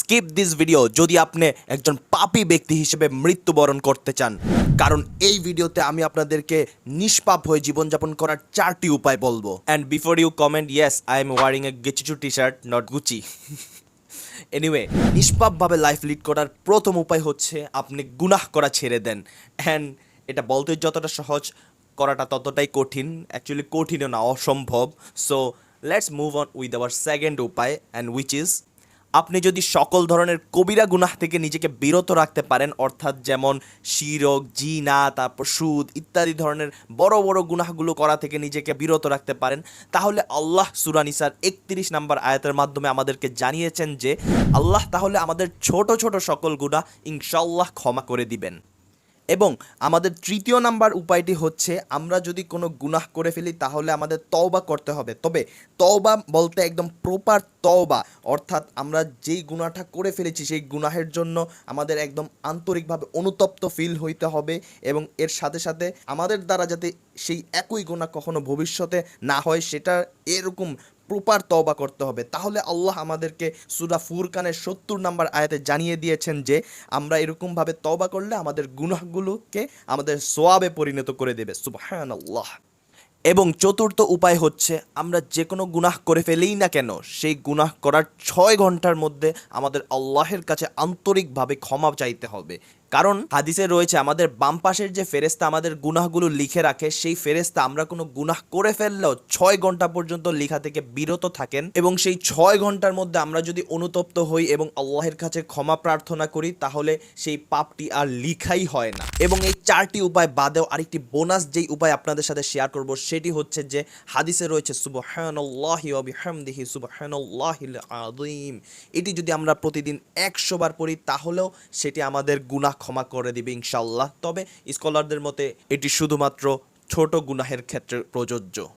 Skip this video যদি আপনি একজন পাপী ব্যক্তি হিসেবে মৃত্যুবরণ করতে চান। কারণ এই ভিডিওতে আমি আপনাদেরকে নিষ্পাপ হয়ে জীবনযাপন করার চারটি উপায় বলব। And before you comment yes I am wearing a Gucci T shirt not Gucci anyway নিষ্পাপভাবে life lead করার প্রথম উপায় হচ্ছে আপনি গুনাহ করা ছেড়ে দেন। অ্যান্ড এটা বলতে যতটা সহজ, করাটা ততটাই কঠিন। অ্যাকচুয়ালি কঠিনও না, অসম্ভব। So let's move on with our second উপায় অ্যান্ড উইচ ইজ আপনি যদি সকল ধরনের কবিরা গুনাহ থেকে নিজেকে বিরত রাখতে পারেন, অর্থাৎ যেমন শিরক, জিনা, তারপর সুদ ইত্যাদি ধরনের বড় বড় গুনাহগুলো করা থেকে নিজেকে বিরত রাখতে পারেন, তাহলে আল্লাহ সুরানিসার একত্রিশ নাম্বার আয়াতের মাধ্যমে আমাদেরকে জানিয়েছেন যে, আল্লাহ তাহলে আমাদের ছোট ছোট সকল গুনাহ ইনশাল্লাহ ক্ষমা করে দিবেন। এবং আমাদের তৃতীয় নাম্বার উপায়টি হচ্ছে, আমরা যদি কোনো গুনাহ করে ফেলি, তাহলে আমাদের তওবা করতে হবে। তবে তওবা বলতে একদম প্রপার তওবা, অর্থাৎ আমরা যেই গুনাহটা করে ফেলেছি, সেই গুনাহের জন্য আমাদের একদম আন্তরিকভাবে অনুতপ্ত ফিল হইতে হবে এবং এর সাথে সাথে আমাদের দ্বারা যাতে সেই একই গুণা কখনো ভবিষ্যতে না হয়, সেটা এরকম প্রপার তওবা করতে হবে। তাহলে আল্লাহ আমাদেরকে সুরা ফুরকানের সত্তর নাম্বার আয়াতে জানিয়ে দিয়েছেন যে, আমরা এরকমভাবে তওবা করলে আমাদের গুনাহগুলোকে আমাদের সোয়াবে পরিণত করে দেবে। সুবহান আল্লাহ এবং চতুর্থ উপায় হচ্ছে, আমরা যে কোনো গুনাহ করে ফেলেই না কেন, সেই গুনাহ করার ছয় ঘণ্টার মধ্যে আমাদের আল্লাহের কাছে আন্তরিকভাবে ক্ষমা চাইতে হবে। কারণ হাদিসে রয়েছে, আমাদের বাম পাশের যে ফেরেস্তা আমাদের গুনাহগুলো লিখে রাখে, সেই ফেরেস্তা আমরা কোনো গুনাহ করে ফেললেও ছয় ঘণ্টা পর্যন্ত লিখা থেকে বিরত থাকেন এবং সেই ছয় ঘণ্টার মধ্যে আমরা যদি অনুতপ্ত হই এবং আল্লাহের কাছে ক্ষমা প্রার্থনা করি, তাহলে সেই পাপটি আর লিখাই হয় না। এবং এই চারটি উপায় বাদেও আরেকটি বোনাস যেই উপায় আপনাদের সাথে শেয়ার করব, সেটি হচ্ছে যে হাদিসে রয়েছে সুবহানাল্লাহিল আযীম। এটি যদি আমরা প্রতিদিন একশো বার পড়ি, তাহলেও সেটি আমাদের গুনাহ ক্ষমা করে দিবে ইনশাল্লাহ তবে স্কলারদের মতে এটি শুধুমাত্র ছোট গুনাহের ক্ষেত্রে প্রযোজ্য।